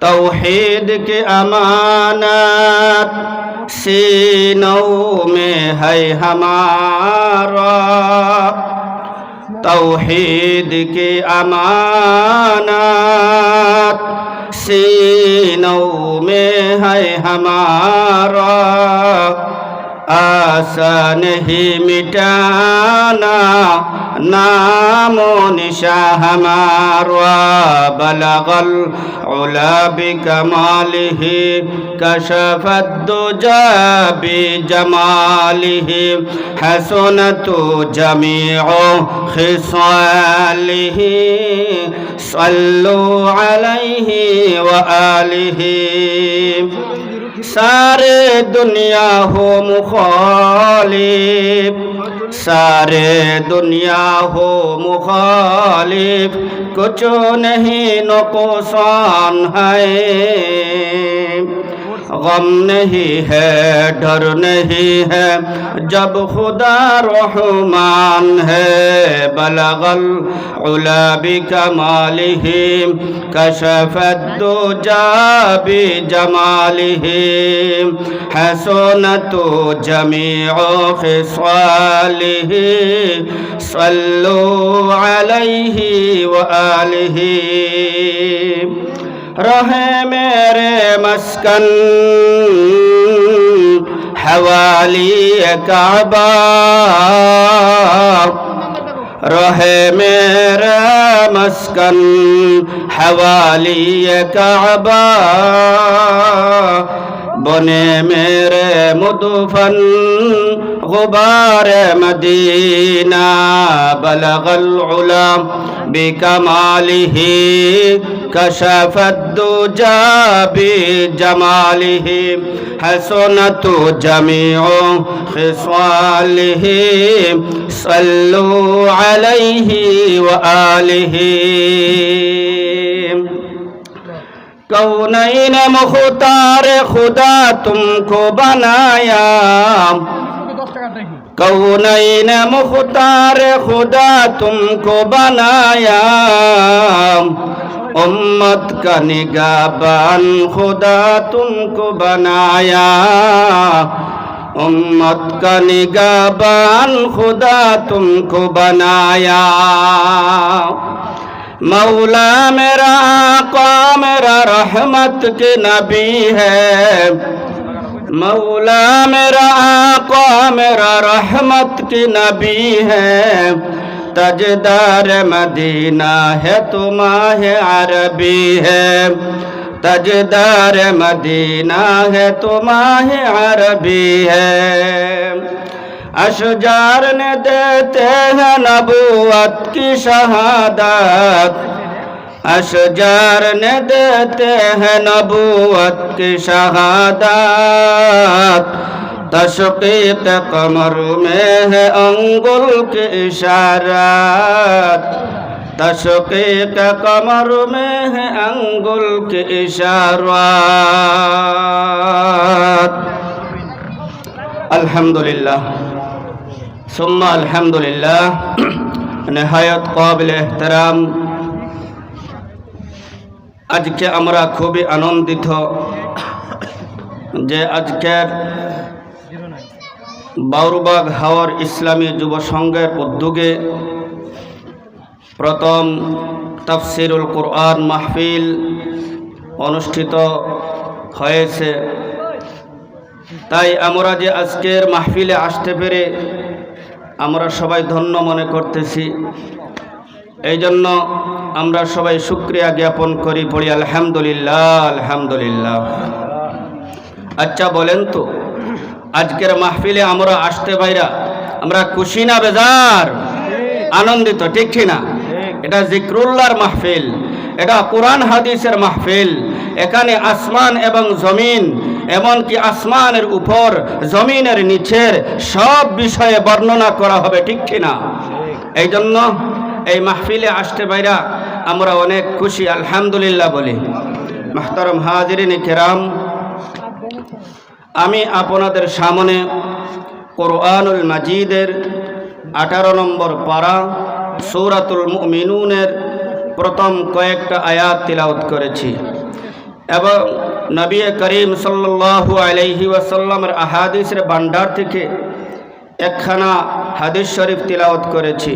توحید کی امانت سینوں میں ہے ہمارا توحید کی امانت سینوں میں ہے ہمارا آسا نہیں مٹانا نام و نشا ہمارا بلغل العلا بكماله كشف الدجى بجماله حسنة جميع خصاله صلوا عليه وآله سارے دنیا ہو مخالف سارے دنیا ہو مخالف कुछ नहीं नुकसान है। غم نہیں ہے ڈر نہیں ہے جب خدا رحمان ہے بلغ العلا بکمالہ کشف الدجا بجمالہ حسنت جمیع خصالہ صلوا علیہ وآلہ রহে মেরে মস্কন হওয়ালি কাবা। রহে মেরা মস্কন হওয়ালি কাবা। বনে মেরে মধুফন मुदफन गुबार मदीना बलगल उला बिकमालिह कशफत दुजा बिजमालिह हसनत जमीउ खिसालिह सल्लु अलैहि व आलिहि कौनैन मुख्तार खुदा तुमको बनाया कौनैन मुख्तार खुदा तुमको बनाया उम्मत का निगाबान खुदा तुमको बनाया उम्मत का निगाबान खुदा तुमको बनाया मौला मेरा आका मेरा रहमत के नबी है मौला मेरा आका, मेरा रहमत की नबी है। तजदार मदीना है तुमाह अरबी है। तजदार मदीना है तुमाह अरबी है। अशजार ने देते हैं नबूवत की शहादत। اشجار نے دیتے ہیں نبوت کی شہادات تشقیق قمر میں ہے انگل کے اشارات تشقیق قمر میں ہے انگل کے اشارات الحمدللہ ثم الحمدللہ نہایت قابل احترام আজকে আমরা খুবই আনন্দিত যে আজকের বাউরবাগ হাওয়ার ইসলামী যুব সংঘের উদ্যোগে প্রথম তাফসিরুল কোরআন মাহফিল অনুষ্ঠিত হয়েছে। তাই আমরা যে আজকের মাহফিলে আসতে পেরে আমরা সবাই ধন্য মনে করতেছি। এই জন্য আমরা সবাই শুক্রিয়া জ্ঞাপন করি, পড়ি আলহামদুলিল্লাহ আলহামদুলিল্লাহ। আচ্ছা বলেন তো, আজকের মাহফিলে আমরা আসতে বাইরা আমরা খুশি না বেজার? আনন্দিত, ঠিক না? এটা জিক্রুল্লাহর মাহফিল, এটা কোরআন হাদিসের মাহফিল। এখানে আসমান এবং জমিন, এমনকি আসমানের উপর, জমিনের নিচের সব বিষয়ে বর্ণনা করা হবে, ঠিক কিনা এই জন্য এই মাহফিলে আসতে বাইরা আমরা অনেক খুশি, আলহামদুলিল্লাহ বলি। মাহতারম হাজিরিন কেরাম, আমি আপনাদের সামনে কোরআনুল মাজিদের আঠারো নম্বর পারা সৌরাতুল মিনুনের প্রথম কয়েকটা আয়াত তিলাউত করেছি। এবং নবী করিম সাল্লাল্লাহু আলাইহি ওয়াসাল্লামের আহাদিসের ভান্ডার থেকে একখানা হাদিস শরীফ তিলাওয়াত করেছি।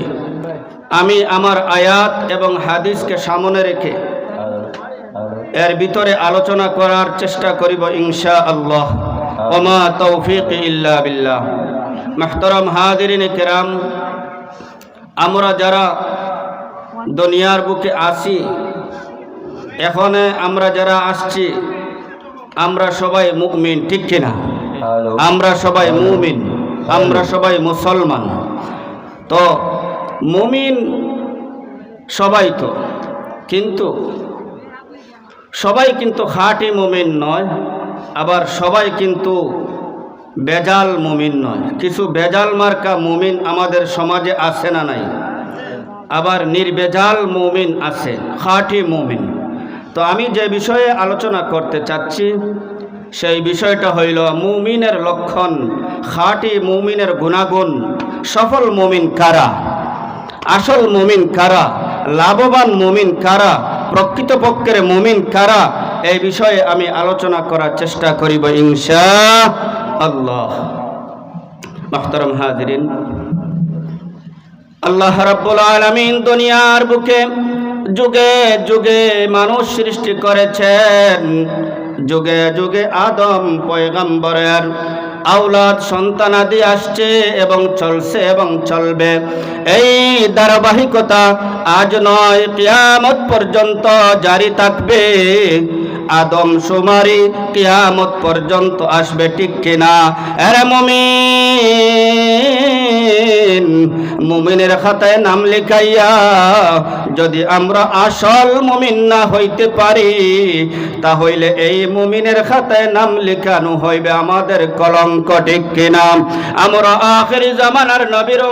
আমি আমার আয়াত এবং হাদিসকে সামনে রেখে এর ভিতরে আলোচনা করার চেষ্টা করিব ইনশা আল্লাহ ওমা তৌফিক ইল্লা বিল্লাহ। মাহতরম হাদিরিন কেরাম আমরা যারা দুনিয়ার বুকে আসি এখানে আমরা যারা আসছি আমরা সবাই মুমিন ঠিক কিনা? আমরা সবাই মুমিন আমরা সবাই মুসলমান। তো মুমিন সবাই তো, কিন্তু সবাই কিন্তু খাঁটি মমিন নয়, আবার সবাই কিন্তু বেজাল মুমিন নয়। কিছু বেজাল মার্কা মুমিন আমাদের সমাজে আছে না নাই? আবার নির্বেজাল মুমিন আছে, খাঁটি মুমিন। তো আমি যে বিষয়ে আলোচনা করতে চাচ্ছি, সেই বিষয়টা হইল মুমিনের লক্ষণ, খাঁটি মুমিনের গুণাগুণ সফল মুমিন কারা? আসল মুমিন কারা? লাভবান মুমিন কারা? প্রকৃতপক্ষের মুমিন কারা? এই বিষয়ে আমি আলোচনা করার চেষ্টা করিব ইনশা আল্লাহ। মাহতারম হাজরিন। আল্লাহ রাব্বুল আলামিন দুনিয়ার বুকে যুগে যুগে মানুষ সৃষ্টি করেছেন। যুগে যুগে আদম পয়গম্বরের আউলাদ সন্তানাদি আসছে এবং চলছে এবং চলবে। এই ধারাবাহিকতা আজ নয়, কিয়ামত পর্যন্ত জারি থাকবে। আদম সুমারি কিয়ামত পর্যন্ত আসবে ঠিক কিনা? এরে মমিন মুমিনের খাতায় নাম লিখাইয়া যদি আমরা আসল মুমিন না হইতে পারি তাহলে এই মুমিনের খাতায় নাম লিখানো হইবে আমাদের কলঙ্ক, ঠিক কিনা? আমরা আখেরি জামানার নবীর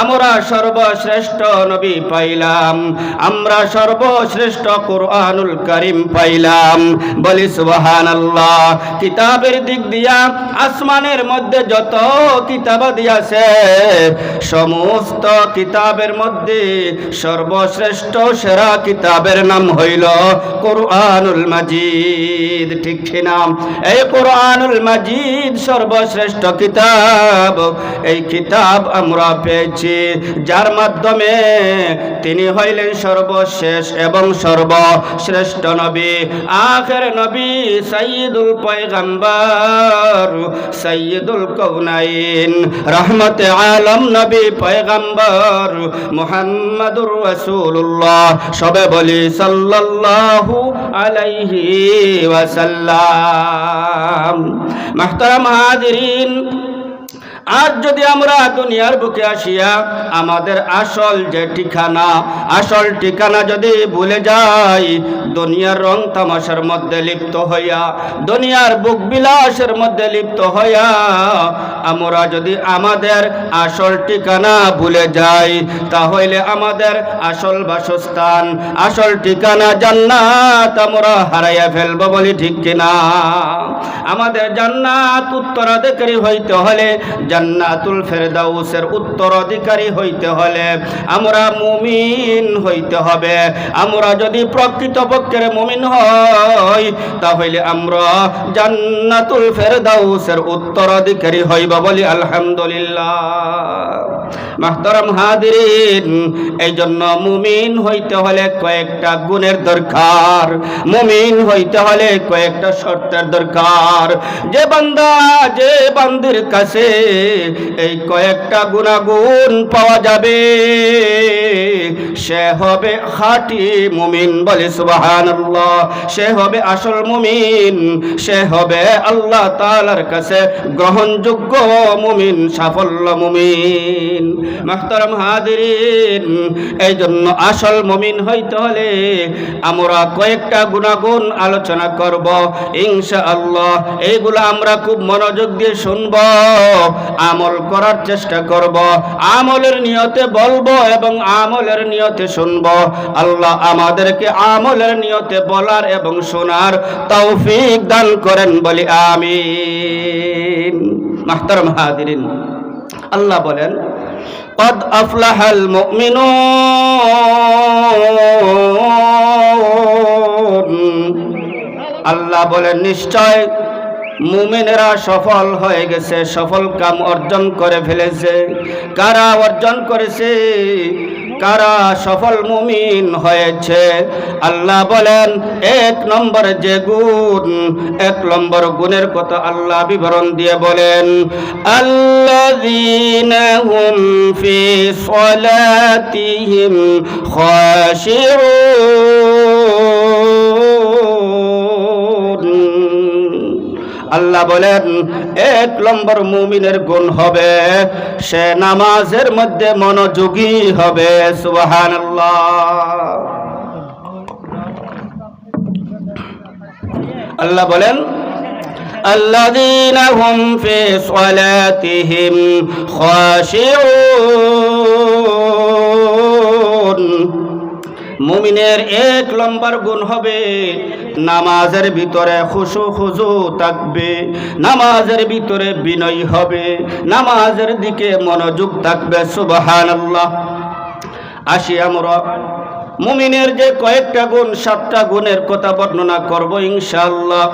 আমরা সর্বশ্রেষ্ঠ নবী পাইলাম, আমরা সর্বশ্রেষ্ঠ কোরআনুল করিম পাইলাম। বলি সুবহানাল্লাহ, কিতাবের দিক দিয়া আসমানের মধ্যে যত কিতাব দিয়াছে। সমস্ত কিতাবের মধ্যে সর্বশ্রেষ্ঠ সেরা কিতাবের নাম হইল কোরআনুল মাজিদ। ঠিক নাম এই কোরআনুল মাজিদ সর্বশ্রেষ্ঠ কিতাব। এই কিতাব আমরা পেয়েছি, যার মাধ্যমে তিনি হইলেন সর্বশেষ এবং সর্বশ্রেষ্ঠ নবী। আখের নবী সাইয়দুল পয়গম্বর সাইয়দুল কৌনাইন রহমতে আলম নবী পয়গম্বর মোহাম্মদুর রসুল্লাহ সবে বলি সাল্লাল্লাহু আলাইহি ওয়াসাল্লাম। মাহতারাম হাজিরিন আজ যদি আমরা দুনিয়ার বুকে আসিয়া আমাদের আসল যে ঠিকানা, আসল ঠিকানা যদি ভুলে যাই, দুনিয়ার রং তামাশার মধ্যে লিপ্ত হইয়া, দুনিয়ার বুক বিলাসের মধ্যে লিপ্ত হইয়া, আমরা যদি আমাদের আসল ঠিকানা ভুলে যাই, তাহলে আমাদের আসল বাসস্থান, আসল ঠিকানা জান্নাত আমরা হারাইয়া ফেলব বলি ঠিক কিনা? আমাদের জান্নাত উত্তরাধিকারী হইতে হলে জান্নাতুল ফেরদাউসের উত্তরাধিকারী হইতে হলে আমরা মুমিন হইতে হবে। আমরা যদি প্রকৃতপক্ষের মুমিন হই, তাহলে আমরা জান্নাতুল ফেরদাউসের উত্তরাধিকারী হইব বলি আলহামদুলিল্লাহ। মাহতরম হাদিরিন এই জন্য মুমিন হইতে হলে কয়েকটা গুণের দরকার। মুমিন হইতে হলে কয়েকটা শর্তের দরকার। যে বান্দা, যে বান্দির কাছে এই কয়েকটা গুণাগুণ পাওয়া যাবে। সে হবে খাঁটি মুমিন, বলে সুবহানাল্লাহ। সে হবে আসল মুমিন, সে হবে আল্লাহ তালার কাছে গ্রহণযোগ্য মুমিন, সাফল্য মুমিন। মাহতারাম হাদিরিন এই জন্য আসল মুমিন হইতে হলে আমরা কয়েকটা গুণাগুণ আলোচনা করব। ইনশা আল্লাহ এইগুলো আমরা খুব মনোযোগ দিয়ে শুনব। আমল করার চেষ্টা করব আমলের নিয়তে বলবো এবং আমলের নিয়তে শুনব আল্লাহ আমাদেরকে আমলের নিয়তে বলার এবং শোনার তৌফিক দান করেন বলি আমিন মাহতারাম হাদিরিন আল্লাহ বলেন قد أفلح المؤمنون আল্লাহ বলেন নিশ্চয় মুমিনেরা সফল হয়ে গেছে, সফল কাম অর্জন করে ফেলেছে। কারা অর্জন করেছে? কারা সফল মুমিন হয়েছে? আল্লাহ বলেন, এক নম্বর যে গুণ, এক নম্বর গুণের কথা আল্লাহ বিবরণ দিয়ে বলেন, আল্লাযীনা হুম ফি খাশিউন। আল্লাহ বলেন এক নম্বর মুমিনের গুণ হবে সে নামাজের মধ্যে মনোযোগী হবে সুবাহান আল্লাহ বলেন الذين هم في صلاتهم خاشعون মুমিনের এক লম্বার গুণ হবে। নামাজের ভিতরে খুশু খুজু থাকবে, নামাজের ভিতরে বিনয় হবে, নামাজের দিকে মনোযোগ থাকবে সুবাহান আল্লাহ আসি আমরা, মুমিনের যে কয়েকটা গুণ, সাতটা গুণের কথা বর্ণনা করব ইনশাল্লাহ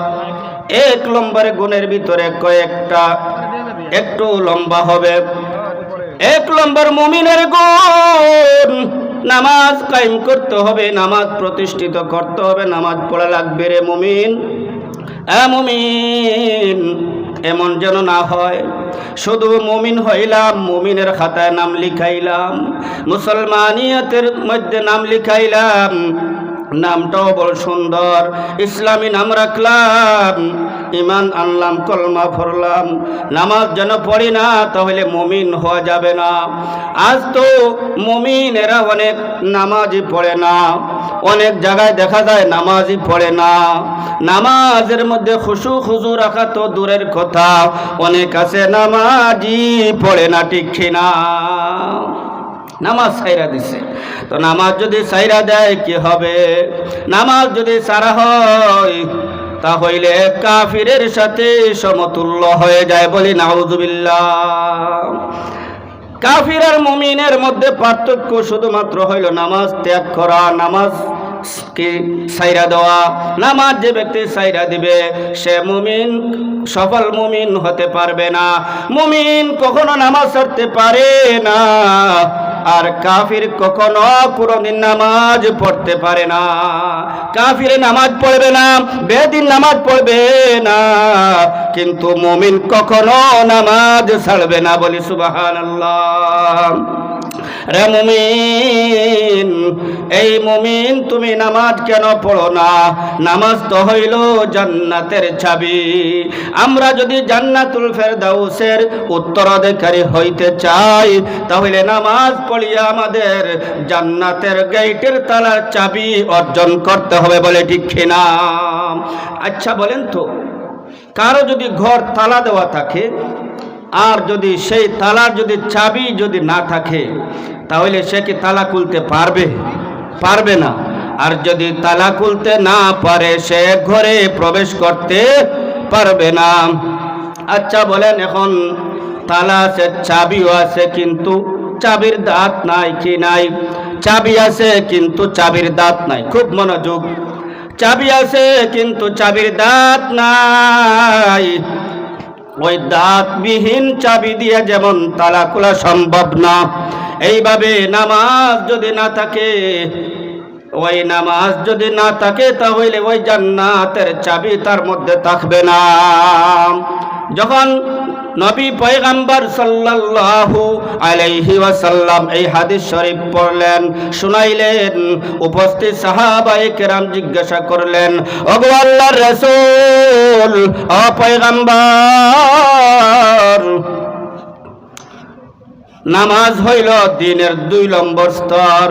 এক লম্বার গুণের ভিতরে কয়েকটা একটু লম্বা হবে। এক লম্বার মুমিনের গুণ নামাজ কায়েম করতে হবে, নামাজ প্রতিষ্ঠিত করতে হবে, নামাজ পড়া লাগবে রে মুমিন। এ মুমিন, এমন যেন না হয়। শুধু মুমিন হইলাম, মুমিনের খাতায় নাম লিখাইলাম, মুসলমানিয়তের মধ্যে নাম লিখাইলাম। নামটাও বড় সুন্দর, ইসলামী নাম রাখলাম। ইমান আনলাম, কলমা ফরলাম নামাজ যেন পড়ি না, তাহলে মমিন হওয়া যাবে না। আজ তো মমিনেরা অনেক নামাজই পড়ে না। অনেক জায়গায় দেখা যায় নামাজই পড়ে না। নামাজের মধ্যে খুশু খুশু রাখা তো দূরের কথা। অনেক আছে নামাজই পড়ে না, ঠিক না নামাজ সাইরা দিছে। তো নামাজ যদি সাইরা দেয়, কি হবে? নামাজ যদি সারা হয় তাহলে কাফিরের সাথে সমতুল্য হয়ে যায় বলি নাউজুবিল্লাহ। কাফির আর মুমিনের মধ্যে পার্থক্য শুধুমাত্র হইল নামাজ ত্যাগ করা, নামাজ কি সাইরা দেওয়া, নামাজ যে ব্যক্তি সাইরা দিবে, সে মুমিন, সফল মুমিন হতে পারবে না। মুমিন কখনো নামাজ ছাড়তে পারে না। আর কাফির কখনো কোনোদিন নামাজ পড়তে পারে না। কাফিরে নামাজ পড়বে না, বেদিন নামাজ পড়বে না। কিন্তু মুমিন কখনো নামাজ ছাড়বে না বলি সুবাহান রে মুমিন, এই মুমিন তুমি নামাজ কেন পড়ো না? নামাজ তো হইল জান্নাতের চাবি। আমরা যদি জান্নাতুল ফেরদাউসের উত্তরাধিকারী হইতে চাই, তাহলে নামাজ পড়িয়া আমাদের জান্নাতের গেটের তালার চাবি অর্জন করতে হবে বলে ঠিক কিনা? আচ্ছা বলেন তো, কারও যদি ঘর তালা দেওয়া থাকে, আর যদি সেই তালার যদি চাবি যদি না থাকে তাহলে সে কি তালা খুলতে পারবে? পারবে না। আর যদি তালা খুলতে না পারে, সে ঘরে প্রবেশ করতে পারবে না। আচ্ছা বলেন এখন, তালা আছে, চাবিও আছে, কিন্তু চাবির দাঁত নাই কি নাই? চাবি আছে, কিন্তু চাবির দাঁত নাই। খুব মনোযোগ। চাবি আছে, কিন্তু চাবির দাঁত নাই। ওই দাঁতবিহীন চাবি দিয়ে যেমন তালা খোলা সম্ভব না এইভাবে নামাজ যদি না থাকে, ওই নামাজ যদি না থাকে, তাহলে ওই জান্নাতের চাবি তার মধ্যে থাকবে না। যখন নবী পয়গাম্বর সাল্লাল্লাহু আলাইহি ওয়াসাল্লাম এই হাদিস শরীফ পড়লেন, শুনাইলেন, উপস্থিত সাহাবায়ে কেরাম জিজ্ঞাসা করলেন, ওগো আল্লাহর রাসূল, ও পয়গাম্বর নামাজ হইল দিনের দুই নম্বর স্তর।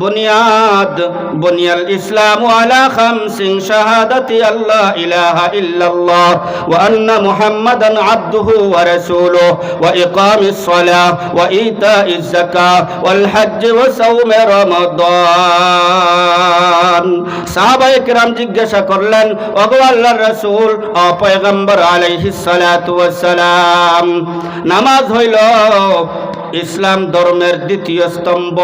বুনিয়াদ, বুনিয়াল ইসলাম আলা খামসিন শাহাদাতি আল্লাহ ইলাহা ইল্লাল্লাহ ওয়া আন্না মুহাম্মাদান আবদুহু ওয়া রাসূলুহু ওয়া ইকামিস সালাহ ওয়া ইতাইজ যাকাহ ওয়াল হজ্জ ওয়া সাওম রমাদান। সাহাবায়ে কেরাম জিজ্ঞাসা করলেন, ওগো আল্লাহর রাসূল ও পয়গম্বর আলাইহিস সালাতু ওয়াস সালাম, নামাজ হইল ইসলাম ধর্মের দ্বিতীয় স্তম্ভ।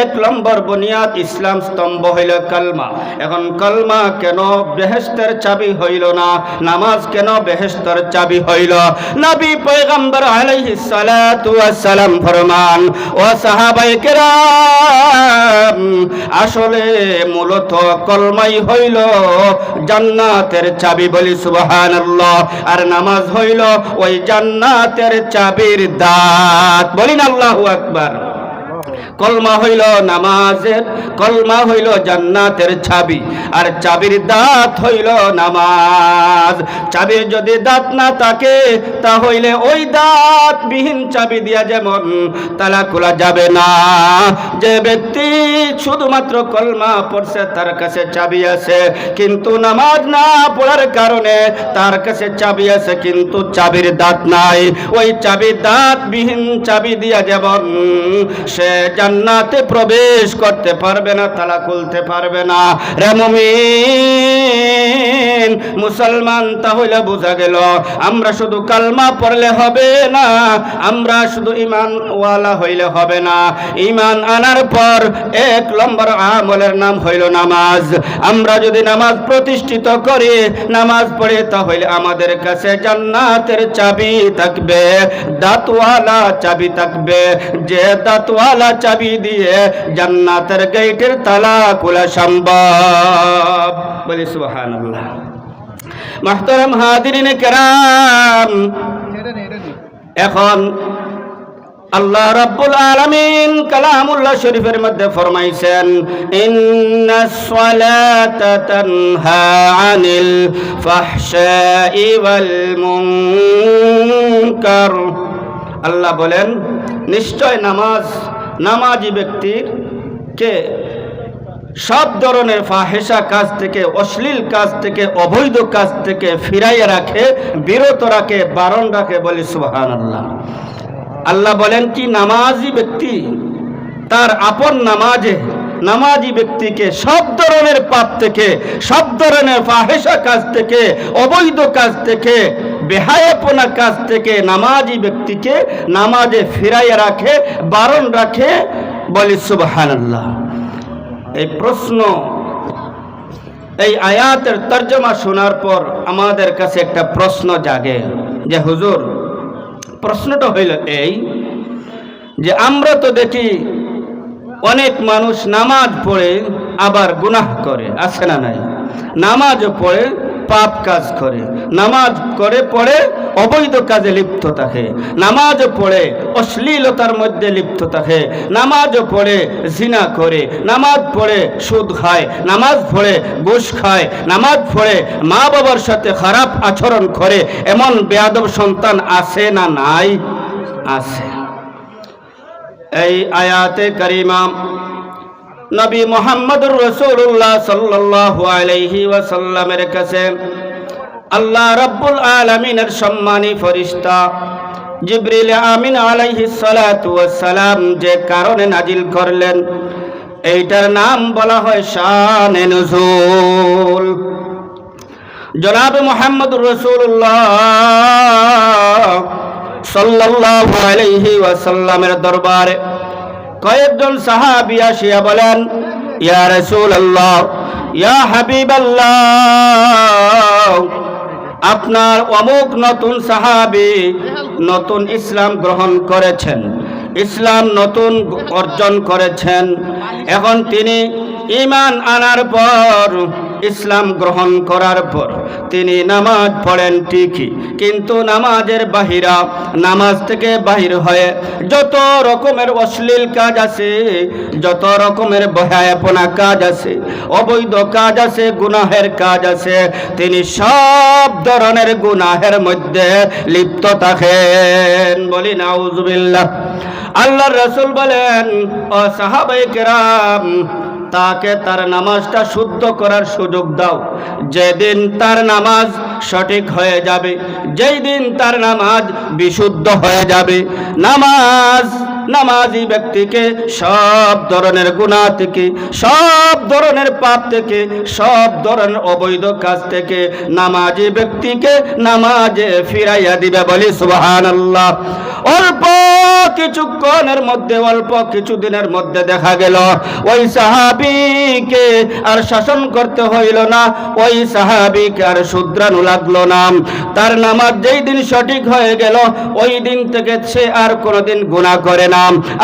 এক নম্বর বুনিয়াদ ইসলাম স্তম্ভ হইল কালমা। এখন কালমা কেন বেহেস্তের চাবি হইল না? নামাজ কেন বেহেস্তের চাবি হইল? নবী পয়গম্বর আলাইহিস সালাতু সালাম ফরমান, ও সাহাবায়ে কেরাম, আসলে মূলত কলমাই হইল জান্নাতের চাবি বলি সুবহানাল্লাহ। আর নামাজ হইল ওই জান্নাতের চাবির দাঁত বলিন আল্লাহ আকবার। কলমা হইল নামাজের, কলমা হইল জান্নাতের চাবি, আর চাবির দাঁত হইল নামাজ। চাবির যদি দাঁত না থাকে, তাহলে ওই দাঁত বিহীন চাবি দিয়া যেমন তালা খোলা যাবে না। যে ব্যক্তি শুধুমাত্র কলমা পড়ছে, তার কাছে চাবি আছে, কিন্তু নামাজ না পড়ার কারণে তার কাছে চাবি আছে, কিন্তু চাবির দাঁত নাই। ওই চাবির দাঁত বিহীন চাবি দিয়া যেমন সে জান্নাতে প্রবেশ করতে পারবে না, তালা খুলতে পারবে না। রেমমিন মুসলমান তাহলে বোঝা গেল, আমরা শুধু কালমা পড়লে হবে না, আমরা শুধু ইমান ওয়ালা হইলে হবে না। ইমান আনার পর এক নম্বর আমলের নাম হইল নামাজ। আমরা যদি নামাজ প্রতিষ্ঠিত করি, নামাজ পড়ে তাহলে আমাদের কাছে জান্নাতের চাবি থাকবে, দাঁতওয়ালা চাবি থাকবে। যে দাঁতওয়ালা চাবি দিয়ে জান্নাতের গেটের তালা খোলা সম্ভব। বলি, সুবহানাল্লাহ। মাহতারাম হাদিরিনে কেরাম, এখন আল্লাহ রাব্বুল আলামিন কালামুল্লাহ শরীফের মধ্যে ফরমাইছেন ইন্নাস আল্লাহ বলেন, নিশ্চয় নামাজ নামাজি ব্যক্তির কে সব ধরনের ফাহেসা কাজ থেকে, অশ্লীল কাজ থেকে, অবৈধ কাজ থেকে ফিরাইয়া রাখে, বিরত রাখে, বারণ রাখে বলি সুবাহান আল্লাহ আল্লাহ বলেন কি, নামাজি ব্যক্তি তার আপন নামাজে, নামাজি ব্যক্তিকে সব ধরনের পাপ থেকে, সব ধরনের ফাহেসা কাজ থেকে, অবৈধ কাজ থেকে বেহায়াপনা কাজ থেকে নামাজি ব্যক্তিকে নামাজে ফিরাইয়া রাখে, বারণ রাখে, বলি সুবাহান এই প্রশ্ন, এই আয়াতের তর্জমা শোনার পর আমাদের কাছে একটা প্রশ্ন জাগে, যে হুজুর, প্রশ্নটা হইল এই, যে আমরা তো দেখি অনেক মানুষ নামাজ পড়ে আবার গুনাহ করে, আছে না নাই? নামাজও পড়ে পাপ কাজ করে। নামাজ করে পড়ে অবৈধ কাজে লিপ্ত থাকে। নামাজও পড়ে, অশ্লীলতার মধ্যে লিপ্ত থাকে। নামাজও পড়ে, জিনা করে। নামাজ পড়ে, সুদ খায়। নামাজ পড়ে, ঘুষ খায়। নামাজ পড়ে মা বাবার সাথে খারাপ আচরণ করে। এমন বেয়াদব সন্তান আছে না নাই? আছে। এই আয়াতে করিমা নবী মোহাম্মদুর রসুল্লাহ সাল্লাল্লাহু আলাইহি ওয়াসাল্লামের কাছে, আল্লাহ রাব্বুল আলামিনের সম্মানী ফরিস্তা জিবরিল আমিন সালাতু ওয়াসসালাম যে কারণে নাজিল করলেন, এইটার নাম বলা হয় শানে জনাব মোহাম্মদ রসুল্লাহ সাল্লাল্লাহু আলাইহি ওয়াসাল্লামের দরবারে কয়েকজন সাহাবি আসিয়া বলেন, ইয়া রাসূলুল্লাহ, ইয়া হাবিবাল্লাহ, আপনার অমুক নতুন সাহাবি নতুন ইসলাম গ্রহণ করেছেন, ইসলাম নতুন অর্জন করেছেন, এখন তিনি ইমান আনার পর, ইসলাম গ্রহণ করার পর। তিনি নামাজ পড়েন ঠিকই, কিন্তু নামাজের বাহিরা নামাজ থেকে বাহির হয়ে যত রকমের অশ্লীল কাজ আছে, যত রকমের বহায়াপনা কাজ আছে, অবৈধ কাজ আছে, গুনাহের কাজ আছে, তিনি সব ধরনের গুনাহের মধ্যে লিপ্ত থাকেন। বলি, নাউজুবিল্লাহ। আল্লাহর রসুল বলেন, ও সাহাবাই কেরাম তাকে তার নামাজটা শুদ্ধ করার সুযোগ দাও। যেদিন তার নামাজ সঠিক হয়ে যাবে, যেই দিন তার নামাজ বিশুদ্ধ হয়ে যাবে। নামাজ নামাজি ব্যক্তিকে সব ধরনের গুনাহ থেকে, সব ধরনের পাপ থেকে, সব ধরনের অবৈধ কাজ থেকে নামাজি ব্যক্তিকে নামাজে ফিরাইয়া দিবে বলি সুবহানাল্লাহ। অল্প কিছুক্ষণের মধ্যে, অল্প কিছুদিনের মধ্যে দেখা গেল, ওই সাহাবিকে আর শাসন করতে হইল না, ওই সাহাবিকে আর শুদ্রানু লাগল না। তার নামাজ যেই দিন সঠিক হয়ে গেল, ওই দিন থেকে সে আর কোনোদিন গুনাহ করে না। Um.